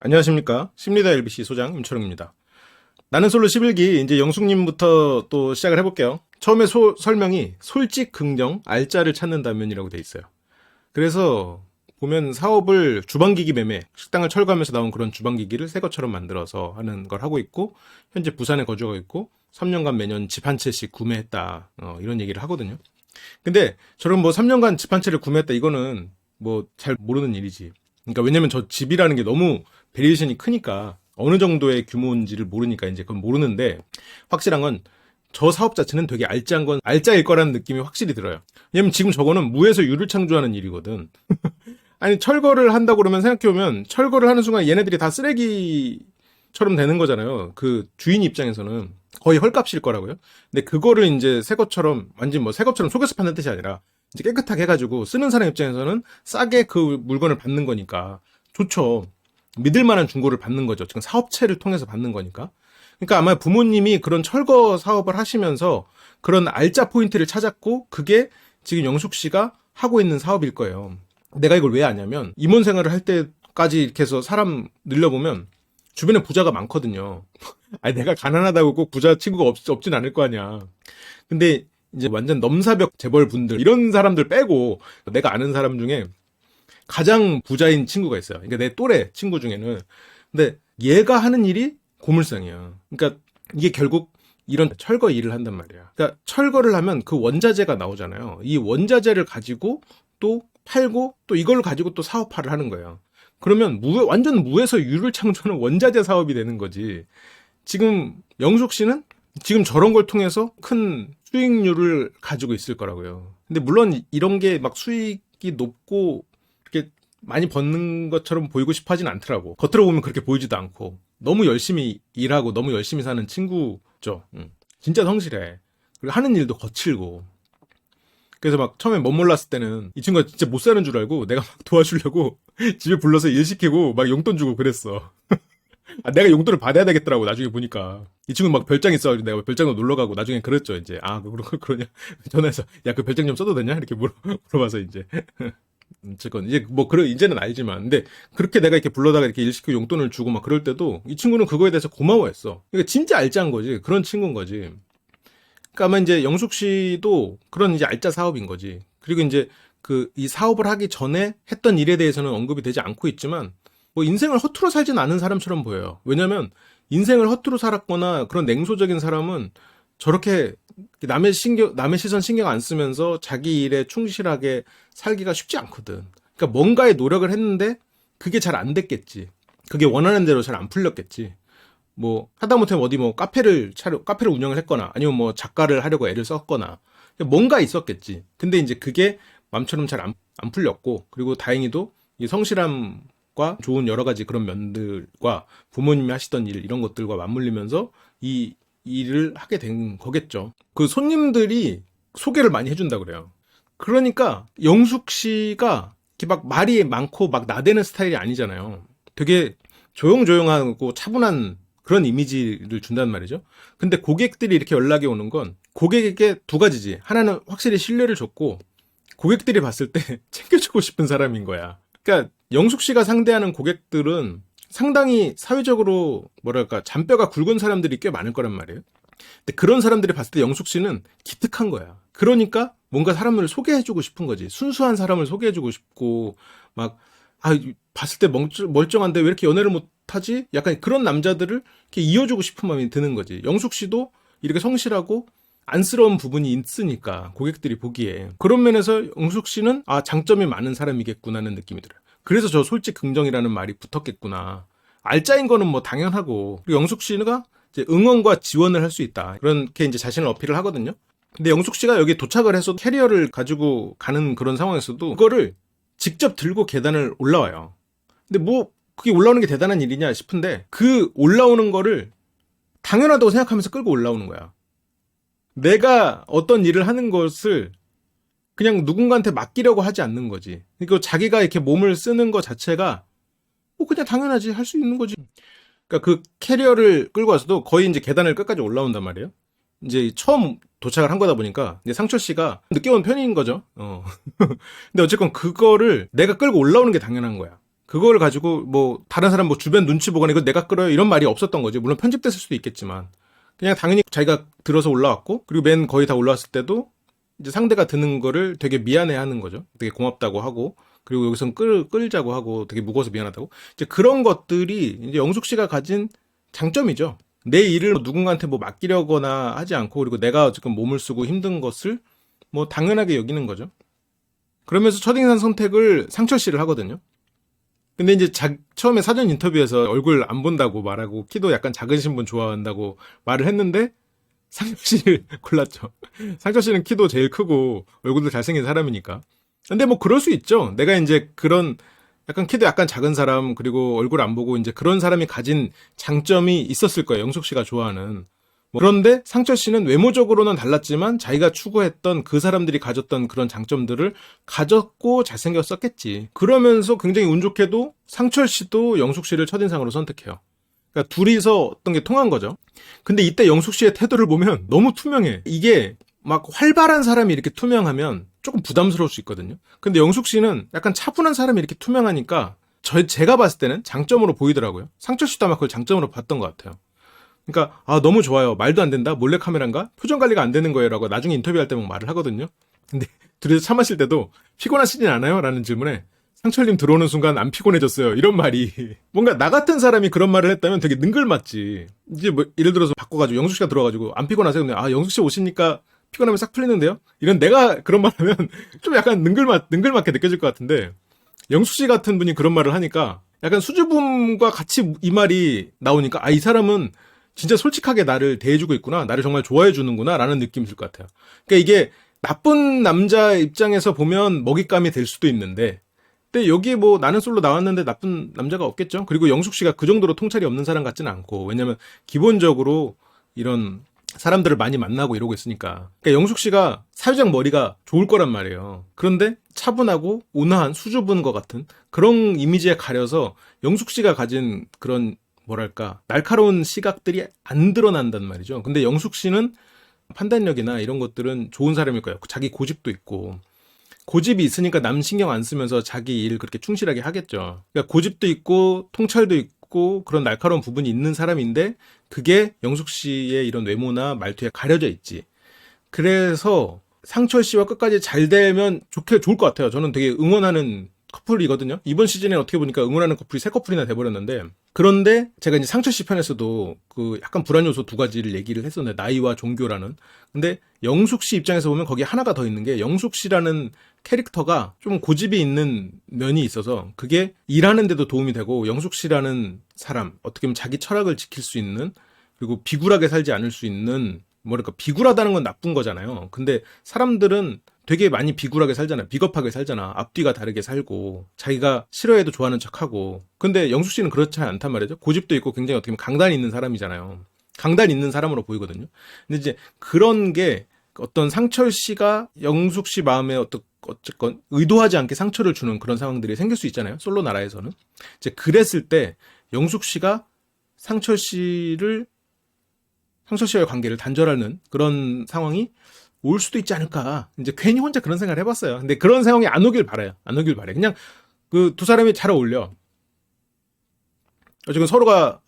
안녕하십니까. 심리다 LBC 소장 임철웅입니다. 나는 솔로 11기 이제 영숙님부터 또 시작을 해볼게요. 처음에 소- 설명이 솔직 긍정 알짜를 찾는다면이라고 돼 있어요. 그래서 보면 사업을 주방기기 매매, 식당을 철거하면서 나온 그런 주방기기를 새 것처럼 만들어서 하는 걸 하고 있고 현재 부산에 거주하고 있고 3년간 매년 집 한 채씩 구매했다 어, 이런 얘기를 하거든요. 근데 저런 뭐 3년간 집 한 채를 구매했다 이거는 뭐 잘 모르는 일이지. 그러니까 왜냐면 저 집이라는 게 너무 베리에이션이 크니까 어느 정도의 규모인지를 모르니까 이제 그건 모르는데 확실한 건 저 사업 자체는 되게 알짜한 건 알짜일 거라는 느낌이 확실히 들어요. 왜냐면 지금 저거는 무에서 유를 창조하는 일이거든. 아니 철거를 한다고 그러면 생각해보면 철거를 하는 순간 얘네들이 다 쓰레기처럼 되는 거잖아요. 그 주인 입장에서는 거의 헐값일 거라고요. 근데 그거를 이제 새 것처럼 완전 뭐 새 것처럼 속여서 파는 뜻이 아니라 이제 깨끗하게 해가지고 쓰는 사람 입장에서는 싸게 그 물건을 받는 거니까 좋죠. 믿을 만한 중고를 받는 거죠. 지금 사업체를 통해서 받는 거니까. 그러니까 아마 부모님이 그런 철거 사업을 하시면서 그런 알짜 포인트를 찾았고 그게 지금 영숙 씨가 하고 있는 사업일 거예요. 내가 이걸 왜 아냐면 임원 생활을 할 때까지 이렇게 해서 사람 늘려보면 주변에 부자가 많거든요. 아니 내가 가난하다고 꼭 부자 친구가 없, 없진 않을 거 아니야. 근데 이제 완전 넘사벽 재벌 분들 이런 사람들 빼고 내가 아는 사람 중에 가장 부자인 친구가 있어요. 그러니까 내 또래 친구 중에는 근데 얘가 하는 일이 고물상이야. 그러니까 이게 결국 이런 철거 일을 한단 말이야. 그러니까 철거를 하면 그 원자재가 나오잖아요. 이 원자재를 가지고 또 팔고 또 이걸 가지고 또 사업화를 하는 거예요. 그러면 무 완전 무에서 유를 창조하는 원자재 사업이 되는 거지. 지금 영숙 씨는 지금 저런 걸 통해서 큰 수익률을 가지고 있을 거라고요. 근데 물론 이런 게 막 수익이 높고 이렇게 많이 버는 것처럼 보이고 싶어 하진 않더라고. 겉으로 보면 그렇게 보이지도 않고. 너무 열심히 일하고 너무 열심히 사는 친구죠. 응. 진짜 성실해. 그리고 하는 일도 거칠고. 그래서 막 처음에 멋몰랐을 때는 이 친구가 진짜 못 사는 줄 알고 내가 막 도와주려고 집에 불러서 일 시키고 막 용돈 주고 그랬어. 아, 내가 용돈을 받아야 되겠더라고 나중에 보니까 이 친구 막 별장 있어 내가 별장으로 놀러 가고 나중에 그랬죠 이제 아 그러 그러냐 전화해서 야 그 별장 좀 써도 되냐 이렇게 물어 물어봐서 이제 어쨌건 이제 뭐 그래 이제는 알지만. 근데 그렇게 내가 이렇게 불러다가 이렇게 일 시키고 용돈을 주고 막 그럴 때도 이 친구는 그거에 대해서 고마워했어. 그러니까 진짜 알짜한 거지. 그런 친구인 거지. 그러니까 아마 이제 영숙 씨도 그런 이제 알짜 사업인 거지. 그리고 이제 그 이 사업을 하기 전에 했던 일에 대해서는 언급이 되지 않고 있지만 뭐 인생을 허투루 살진 않은 사람처럼 보여요. 왜냐면 인생을 허투루 살았거나 그런 냉소적인 사람은 저렇게 남의 신경, 남의 시선 신경 안 쓰면서 자기 일에 충실하게 살기가 쉽지 않거든. 그러니까 뭔가의 노력을 했는데 그게 잘 안 됐겠지. 그게 원하는 대로 잘 안 풀렸겠지. 뭐 하다못해 어디 뭐 카페를 차려 카페를 운영을 했거나 아니면 뭐 작가를 하려고 애를 썼거나 뭔가 있었겠지. 근데 이제 그게 맘처럼 잘안 안 풀렸고 그리고 다행히도 이 성실함과 좋은 여러 가지 그런 면들과 부모님이 하시던 일 이런 것들과 맞물리면서 이 일을 하게 된 거겠죠. 그 손님들이 소개를 많이 해준다 그래요. 그러니까 영숙 씨가 이렇게 막 말이 많고 막 나대는 스타일이 아니잖아요. 되게 조용조용하고 차분한 그런 이미지를 준단 말이죠. 근데 고객들이 이렇게 연락이 오는 건 고객에게 두 가지지. 하나는 확실히 신뢰를 줬고 고객들이 봤을 때 챙겨주고 싶은 사람인 거야. 그러니까 영숙 씨가 상대하는 고객들은 상당히 사회적으로 뭐랄까 잔뼈가 굵은 사람들이 꽤 많을 거란 말이에요. 근데 그런 사람들이 봤을 때 영숙 씨는 기특한 거야. 그러니까 뭔가 사람을 소개해주고 싶은 거지. 순수한 사람을 소개해주고 싶고 막 아, 봤을 때 멀쩡, 멀쩡한데 왜 이렇게 연애를 못하지? 약간 그런 남자들을 이렇게 이어주고 싶은 마음이 드는 거지. 영숙 씨도 이렇게 성실하고 안쓰러운 부분이 있으니까 고객들이 보기에 그런 면에서 영숙 씨는 아 장점이 많은 사람이겠구나는 느낌이 들어요. 그래서 저 솔직 긍정이라는 말이 붙었겠구나. 알짜인 거는 뭐 당연하고 그리고 영숙 씨가 이제 응원과 지원을 할 수 있다. 그렇게 이제 자신을 어필을 하거든요. 근데 영숙 씨가 여기 도착을 해서 캐리어를 가지고 가는 그런 상황에서도 그거를 직접 들고 계단을 올라와요. 근데 뭐 그게 올라오는 게 대단한 일이냐 싶은데 그 올라오는 거를 당연하다고 생각하면서 끌고 올라오는 거야. 내가 어떤 일을 하는 것을 그냥 누군가한테 맡기려고 하지 않는 거지. 그러니까 자기가 이렇게 몸을 쓰는 것 자체가 뭐 그냥 당연하지 할 수 있는 거지. 그러니까 그 캐리어를 끌고 와서도 거의 이제 계단을 끝까지 올라온단 말이에요. 이제 처음 도착을 한 거다 보니까 이제 상철 씨가 늦게 온 편인 거죠. 어. 근데 어쨌건 그거를 내가 끌고 올라오는 게 당연한 거야. 그걸 가지고 뭐 다른 사람 뭐 주변 눈치 보거나 이거 내가 끌어요 이런 말이 없었던 거지. 물론 편집됐을 수도 있겠지만 그냥 당연히 자기가 들어서 올라왔고 그리고 맨 거의 다 올라왔을 때도 이제 상대가 드는 거를 되게 미안해하는 거죠. 되게 고맙다고 하고 그리고 여기선 끌 끌자고 하고 되게 무거워서 미안하다고 이제 그런 것들이 이제 영숙 씨가 가진 장점이죠. 내 일을 누군가한테 뭐 맡기려거나 하지 않고 그리고 내가 지금 몸을 쓰고 힘든 것을 뭐 당연하게 여기는 거죠. 그러면서 첫인상 선택을 상철 씨를 하거든요. 근데 이제 자- 처음에 사전 인터뷰에서 얼굴 안 본다고 말하고 키도 약간 작으신 분 좋아한다고 말을 했는데 상철 씨를 골랐죠. 상철 씨는 키도 제일 크고 얼굴도 잘생긴 사람이니까. 근데 뭐 그럴 수 있죠. 내가 이제 그런 약간 키도 약간 작은 사람 그리고 얼굴 안 보고 이제 그런 사람이 가진 장점이 있었을 거예요. 영숙 씨가 좋아하는. 뭐 그런데 상철 씨는 외모적으로는 달랐지만 자기가 추구했던 그 사람들이 가졌던 그런 장점들을 가졌고 잘생겼었겠지. 그러면서 굉장히 운 좋게도 상철 씨도 영숙 씨를 첫인상으로 선택해요. 그러니까 둘이서 어떤 게 통한 거죠. 근데 이때 영숙 씨의 태도를 보면 너무 투명해. 이게 막 활발한 사람이 이렇게 투명하면 조금 부담스러울 수 있거든요. 근데 영숙 씨는 약간 차분한 사람이 이렇게 투명하니까 저 제가 봤을 때는 장점으로 보이더라고요. 상철 씨도 아마 그걸 장점으로 봤던 것 같아요. 그러니까 아 너무 좋아요. 말도 안 된다. 몰래 카메라인가? 표정 관리가 안 되는 거예요라고 나중에 인터뷰할 때막 말을 하거든요. 근데 둘이서 차 마실 때도 피곤하시진 않아요? 라는 질문에 상철님 들어오는 순간 안 피곤해졌어요. 이런 말이 뭔가 나 같은 사람이 그런 말을 했다면 되게 능글맞지. 이제 뭐 예를 들어서 바꿔가지고 영숙 씨가 들어가지고 안 피곤하세요? 근데 아 영숙 씨 오시니까 피곤하면 싹 풀리는데요? 이런 내가 그런 말 하면 좀 약간 능글맞 능글맞게 느껴질 것 같은데 영숙 씨 같은 분이 그런 말을 하니까 약간 수줍음과 같이 이 말이 나오니까 아 이 사람은 진짜 솔직하게 나를 대해주고 있구나 나를 정말 좋아해 주는구나 라는 느낌이 들 것 같아요 그러니까 이게 나쁜 남자 입장에서 보면 먹잇감이 될 수도 있는데 근데 여기 뭐 나는 솔로 나왔는데 나쁜 남자가 없겠죠 그리고 영숙 씨가 그 정도로 통찰이 없는 사람 같지는 않고 왜냐면 기본적으로 이런 사람들을 많이 만나고 이러고 있으니까. 그러니까 영숙 씨가 사회적 머리가 좋을 거란 말이에요. 그런데 차분하고 온화한 수줍은 것 같은 그런 이미지에 가려서 영숙 씨가 가진 그런 뭐랄까 날카로운 시각들이 안 드러난단 말이죠. 근데 영숙 씨는 판단력이나 이런 것들은 좋은 사람일 거예요. 자기 고집도 있고 고집이 있으니까 남 신경 안 쓰면서 자기 일 그렇게 충실하게 하겠죠. 그러니까 고집도 있고 통찰도 있고 그런 날카로운 부분이 있는 사람인데 그게 영숙 씨의 이런 외모나 말투에 가려져 있지. 그래서 상철 씨와 끝까지 잘 되면 좋게 좋을 것 같아요. 저는 되게 응원하는 커플이거든요. 이번 시즌에 어떻게 보니까 응원하는 커플이 세 커플이나 돼버렸는데 그런데 제가 이제 상철 씨 편에서도 그 약간 불안 요소 두 가지를 얘기를 했었는데 나이와 종교라는. 근데 영숙 씨 입장에서 보면 거기에 하나가 더 있는 게 영숙 씨라는 캐릭터가 좀 고집이 있는 면이 있어서 그게 일하는데도 도움이 되고 영숙 씨라는 사람 어떻게 보면 자기 철학을 지킬 수 있는 그리고 비굴하게 살지 않을 수 있는 뭐랄까 비굴하다는 건 나쁜 거잖아요. 근데 사람들은 되게 많이 비굴하게 살잖아. 비겁하게 살잖아. 앞뒤가 다르게 살고 자기가 싫어해도 좋아하는 척하고. 근데 영숙 씨는 그렇지 않단 말이죠. 고집도 있고 굉장히 어떻게 보면 강단 있는 사람이잖아요. 강단 있는 사람으로 보이거든요. 근데 이제 그런 게 어떤 상철 씨가 영숙 씨 마음에 어떤 어쨌건 의도하지 않게 상처를 주는 그런 상황들이 생길 수 있잖아요. 솔로 나라에서는. 이제 그랬을 때 영숙 씨가 상철 씨를 상철 씨와의 관계를 단절하는 그런 상황이 올 수도 있지 않을까. 이제 괜히 혼자 그런 생각을 해봤어요. 근데 그런 상황이 안 오길 바라요. 안 오길 바래. 그냥 그 두 사람이 잘 어울려. 어쨌건 서로가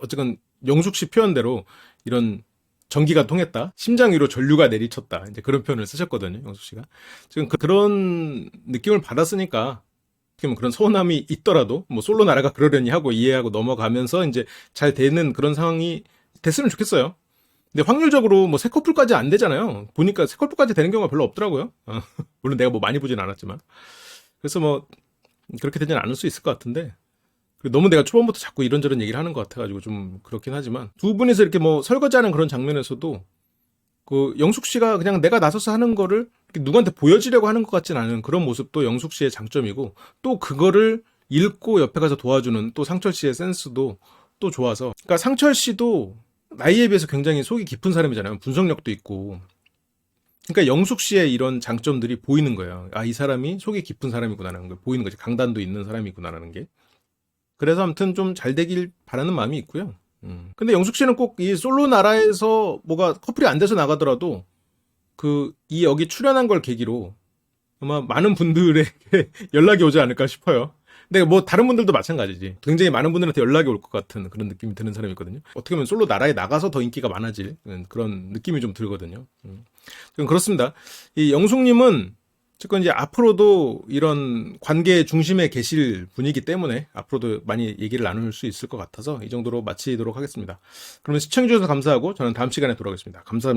어쨌건 영숙 씨 표현대로 이런 전기가 통했다. 심장 위로 전류가 내리쳤다. 이제 그런 표현을 쓰셨거든요. 영숙 씨가. 지금 그, 런 느낌을 받았으니까 보면 그런 서운함이 있더라도 뭐 솔로 나라가 그러려니 하고 이해하고 넘어가면서 이제 잘 되는 그런 상황이 됐으면 좋겠어요. 근데 확률적으로 뭐 세 커플까지 안 되잖아요. 보니까 세 커플까지 되는 경우가 별로 없더라고요. 어, 물론 내가 뭐 많이 보진 않았지만. 그래서 뭐 그렇게 되지는 않을 수 있을 것 같은데. 너무 내가 초반부터 자꾸 이런저런 얘기를 하는 것 같아가지고 좀 그렇긴 하지만 두 분이서 이렇게 뭐 설거지하는 그런 장면에서도 그 영숙 씨가 그냥 내가 나서서 하는 거를 누구한테 보여주려고 하는 것 같진 않은 그런 모습도 영숙 씨의 장점이고 또 그거를 읽고 옆에 가서 도와주는 또 상철 씨의 센스도 또 좋아서 그러니까 상철 씨도 나이에 비해서 굉장히 속이 깊은 사람이잖아요. 분석력도 있고. 그러니까 영숙 씨의 이런 장점들이 보이는 거예요. 아, 이 사람이 속이 깊은 사람이구나라는 게 보이는 거지. 강단도 있는 사람이구나라는 게. 그래서 아무튼 좀 잘 되길 바라는 마음이 있고요. 음. 근데 영숙 씨는 꼭 이 솔로 나라에서 뭐가 커플이 안 돼서 나가더라도 그 이 여기 출연한 걸 계기로 아마 많은 분들에게 연락이 오지 않을까 싶어요. 근데 뭐 다른 분들도 마찬가지지. 굉장히 많은 분들한테 연락이 올 것 같은 그런 느낌이 드는 사람이거든요. 어떻게 보면 솔로 나라에 나가서 더 인기가 많아질 음, 그런 느낌이 좀 들거든요. 음. 좀 그렇습니다. 이 영숙님은 어쨌건 이제 앞으로도 이런 관계 중심에 계실 분이기 때문에 앞으로도 많이 얘기를 나눌 수 있을 것 같아서 이 정도로 마치도록 하겠습니다. 그러면 시청해주셔서 감사하고 저는 다음 시간에 돌아오겠습니다. 감사합니다.